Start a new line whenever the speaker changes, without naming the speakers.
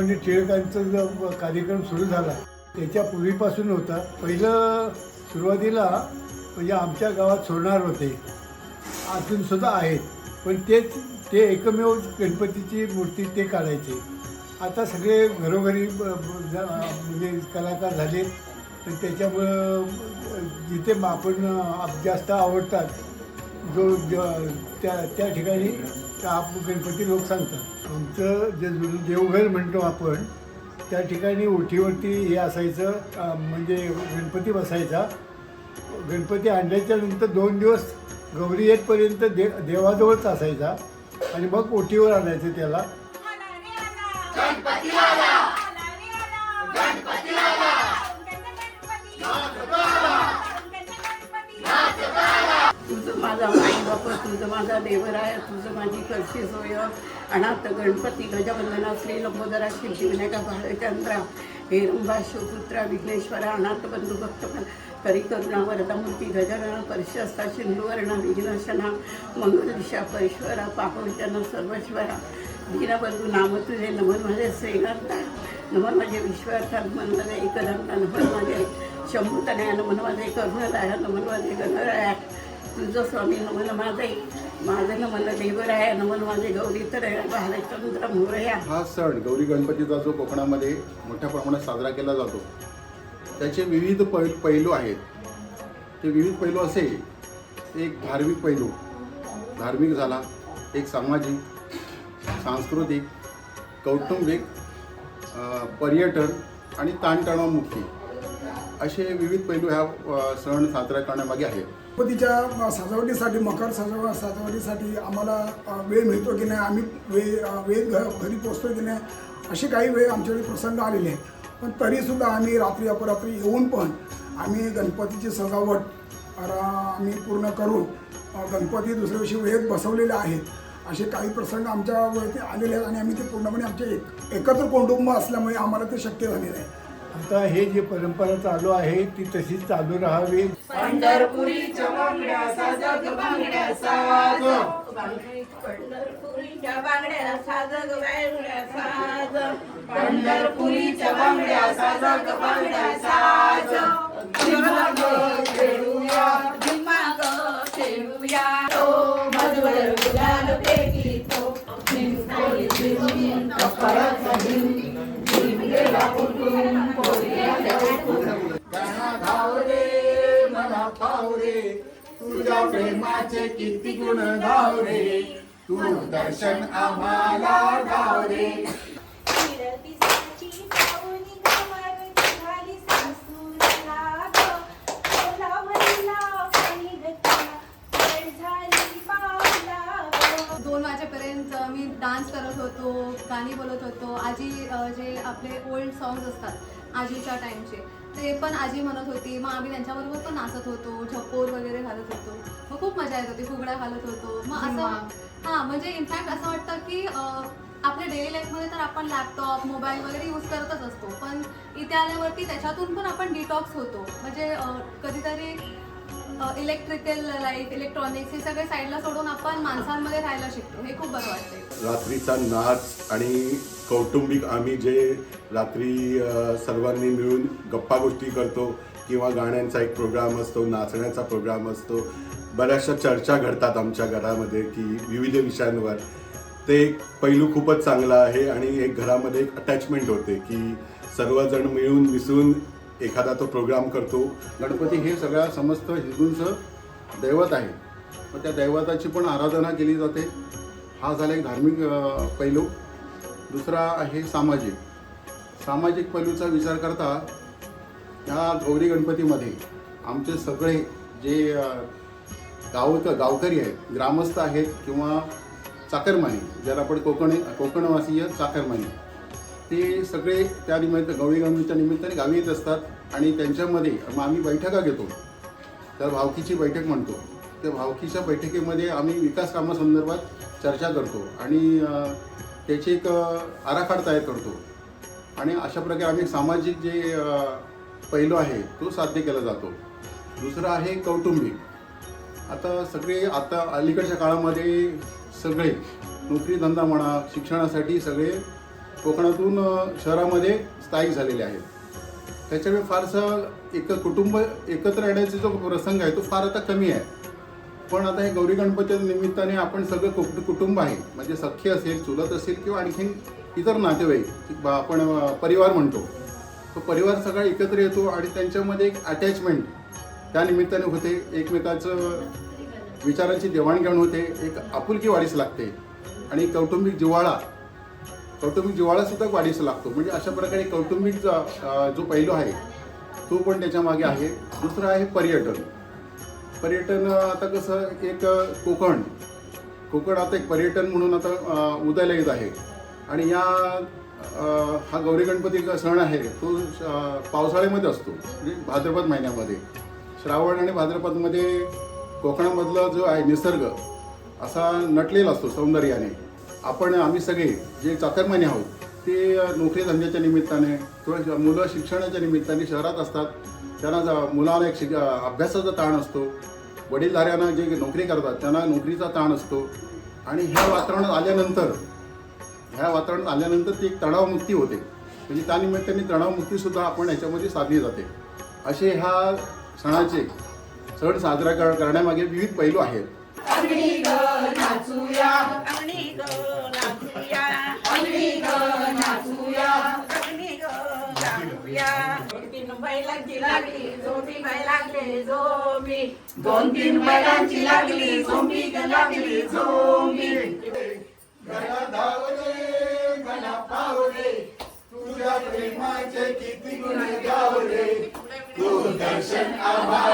म्हणजे टिळकांचा जो कार्यक्रम सुरू झाला त्याच्या पूर्वीपासून होता. पहिलं सुरुवातीला म्हणजे आमच्या गावात सोडणार होते. अजून सुद्धा आहेत. पण तेच ते एकमेव गणपतीची मूर्ती ते काढायचे. आता सगळे घरोघरी म्हणजे कलाकार झाले तर त्याच्यामुळं जिथे आपण जास्त आवडतात जो त्या त्या ठिकाणी आप गणपती लोक सांगतात. आमचं जे जुनं देवघर म्हणतो आपण त्या ठिकाणी ओठीवरती हे असायचं म्हणजे गणपती बसायचा. गणपती आणल्याच्या नंतर दोन दिवस गौरी येतपर्यंत दे देवाजवळच असायचा आणि मग ओटीवर आणायचं त्याला.
तुझं माझा आई बापा तुझं माझा देवराय तुझं माझी कळशी सोय. अनाथ गणपती गजवंदना श्री लंबोदरा शिल्पीविनायका भालचंद्रा हेरंबा शिवपुत्रा विघ्नेश्वरा अनाथ बंधू भक्त करी करुणा वरदमूर्ती गजानना परिशस्ता सिंधुवर्णा विघ्नशना मंगल दिशा परेश्वरा पापविचना सर्वेश्वरा. दीनबंधू नाम तुझे नमन माझे श्रीगंता नमन माझे विश्वार्था नमन माझे एकदंता नमन माझे शंभूतनया नमन माझे करुणदाया नमन माझे गणराया. तुझं स्वामी नमन माझे माझं नमन आहे नमन माझे गौरी तर भालचंद्र मोरया
हा सण गौरी गणपतीचा जो कोकणामध्ये मोठ्या प्रमाणात साजरा केला जातो त्याचे विविध पै पैलू आहेत. ते विविध पैलू असे एक धार्मिक पैलू. धार्मिक झाला एक सामाजिक सांस्कृतिक कौटुंबिक पर्यटन आणि ताणतणावमुक्ती. असे विविध पैलू ह्या सण साजरा करण्यामागे आहेत.
गणपतीच्या सजावटीसाठी मकर सजाव सजावटीसाठी आम्हाला वेळ मिळतो की नाही आम्ही वेळ वेळ घ घरी पोचतो की नाही असे काही वेळ आमच्याकडे प्रसंग आलेले आहेत. पण तरीसुद्धा आम्ही रात्री अपरात्री येऊन पण आम्ही गणपतीची सजावट आम्ही पूर्ण करून गणपती दुसऱ्या दिवशी वेळेत बसवलेले आहेत. असे काही प्रसंग आमच्यावरती आलेले आहेत आणि आम्ही ते पूर्णपणे आमचे एक एकत्र कुटुंब असल्यामुळे आम्हाला ते शक्य झालेलं आहे.
आता हे जे परंपरा चालू आहे ती तशीच चालू राहावी.
पंढरपुरीच्या बांगड्या साजग
तुझ्या प्रेमाचे किती गुण धावरे तू दर्शन आम्हाला धाव
डान्स करत होतो गाणी बोलत होतो आजी जे आपले ओल्ड सॉंग्स असतात आजीच्या टाईमचे ते पण आजी म्हणत होती मग आम्ही त्यांच्याबरोबर पण नाचत होतो झपोर वगैरे घालत होतो. मग खूप मजा येत होती फुगड्या घालत होतो. मग असं हां म्हणजे इनफॅक्ट असं वाटतं की आपल्या डेली लाईफमध्ये तर आपण लॅपटॉप मोबाईल वगैरे यूज करतच असतो पण इथे आल्यावरती त्याच्यातून पण आपण डिटॉक्स होतो. म्हणजे कधीतरी इलेक्ट्रिकल लाईफ इलेक्ट्रॉनिक्स हे सगळे साईडला सोडून आपण माणसांमध्ये राहायला शिकतो. हे खूप बरं वाटतंय.
रात्रीचा नाच आणि कौटुंबिक आम्ही जे रात्री सर्वांनी मिळून गप्पा गोष्टी करतो किंवा गाण्यांचा एक प्रोग्राम असतो नाचण्याचा प्रोग्राम असतो बऱ्याचशा चर्चा घडतात आमच्या घरामध्ये की विविध विषयांवर. ते एक पैलू खूपच चांगला आहे आणि एक घरामध्ये एक अटॅचमेंट होते की सर्वजण मिळून मिसळून एखादा तो प्रोग्राम करतो.
गणपती हे सगळ्या समस्त हिंदूंचं दैवत आहे. मग त्या दैवताची पण आराधना केली जाते. हा झाला एक धार्मिक पैलू. दुसरा आहे सामाजिक. सामाजिक पैलूचा विचार करता ह्या गौरी गणपतीमध्ये आमचे सगळे जे अ, गावक गावकरी आहेत ग्रामस्थ आहेत किंवा चाकरमानी ज्याला आपण कोकणी कोकणवासीय चाकरमानी ते सगळे त्या निमित्त गवळी गणपतीच्या निमित्ताने गावी येत असतात आणि त्यांच्यामध्ये मग आम्ही बैठका घेतो. तर भावकीची बैठक म्हणतो. त्या भावकीच्या बैठकीमध्ये आम्ही विकास कामासंदर्भात चर्चा करतो आणि त्याची एक आराखडा तयार करतो. आणि अशा प्रकारे आम्ही सामाजिक जे पैलू आहे तो साध्य केला जातो. दुसरं आहे कौटुंबिक. आता सगळे आता अलीकडच्या काळामध्ये सगळे नोकरी धंदा म्हणा शिक्षणासाठी सगळे कोकणातून शहरामध्ये स्थायिक झालेले आहेत. त्याच्यामुळे फारसं एक कुटुंब एकत्र येण्याचा जो प्रसंग आहे तो फार आता कमी आहे. पण आता हे गौरी गणपतीच्या निमित्ताने आपण सगळं कुट कुटुंब आहे. म्हणजे सख्य असेल चुलत असेल किंवा आणखीन इतर नातेवाईक बा- आपण परिवार म्हणतो. तो परिवार सगळा एकत्र येतो आणि त्यांच्यामध्ये एक अटॅचमेंट त्या निमित्ताने होते. एकमेकाचं विचारांची देवाणघेवाण होते. एक आपुलकी वाढीस लागते. आणि कौटुंबिक जिव्हाळा कौटुंबिक जिव्हाळा सुद्धा वाढीस लागतो. म्हणजे अशा प्रकारे कौटुंबिक जो पैलू आहे तो पण त्याच्यामागे आहे. दुसरं आहे पर्यटन. पर्यटन आता कसं एक कोकण. कोकण आता एक पर्यटन म्हणून आता उदयाला येत आहे. आणि या हा गौरी गणपती सण आहे तो पावसाळ्यामध्ये असतो. म्हणजे भाद्रपद महिन्यामध्ये. श्रावण आणि भाद्रपदमध्ये कोकणामधला जो आहे निसर्ग असा नटलेला असतो सौंदर्याने. आपण आम्ही सगळे जे चाकरमाने आहोत ते नोकरी धंद्याच्या निमित्ताने किंवा मुलं शिक्षणाच्या निमित्ताने शहरात असतात त्यांना ज- मुलाला एक शिक अभ्यासाचा ताण असतो. वडीलधाऱ्यांना जे नोकरी करतात त्यांना नोकरीचा ताण असतो. आणि ह्या वातावरणात आल्यानंतर ह्या वातावरणात आल्यानंतर ती एक तणावमुक्ती होते. म्हणजे त्यानिमित्ताने तणावमुक्तीसुद्धा आपण ह्याच्यामध्ये साधली जाते. असे ह्या सणाचे सण साजरा कर करण्यामागे विविध पैलू आहेत.
तीन बैलांची लागली झोंबी बाई लागले झोंबी दोन तीन बैलांची लागली झोंबी ग लागली झोंबी
तुझ्या प्रेमाचे किती गुण गावले तू दर्शन आभाळ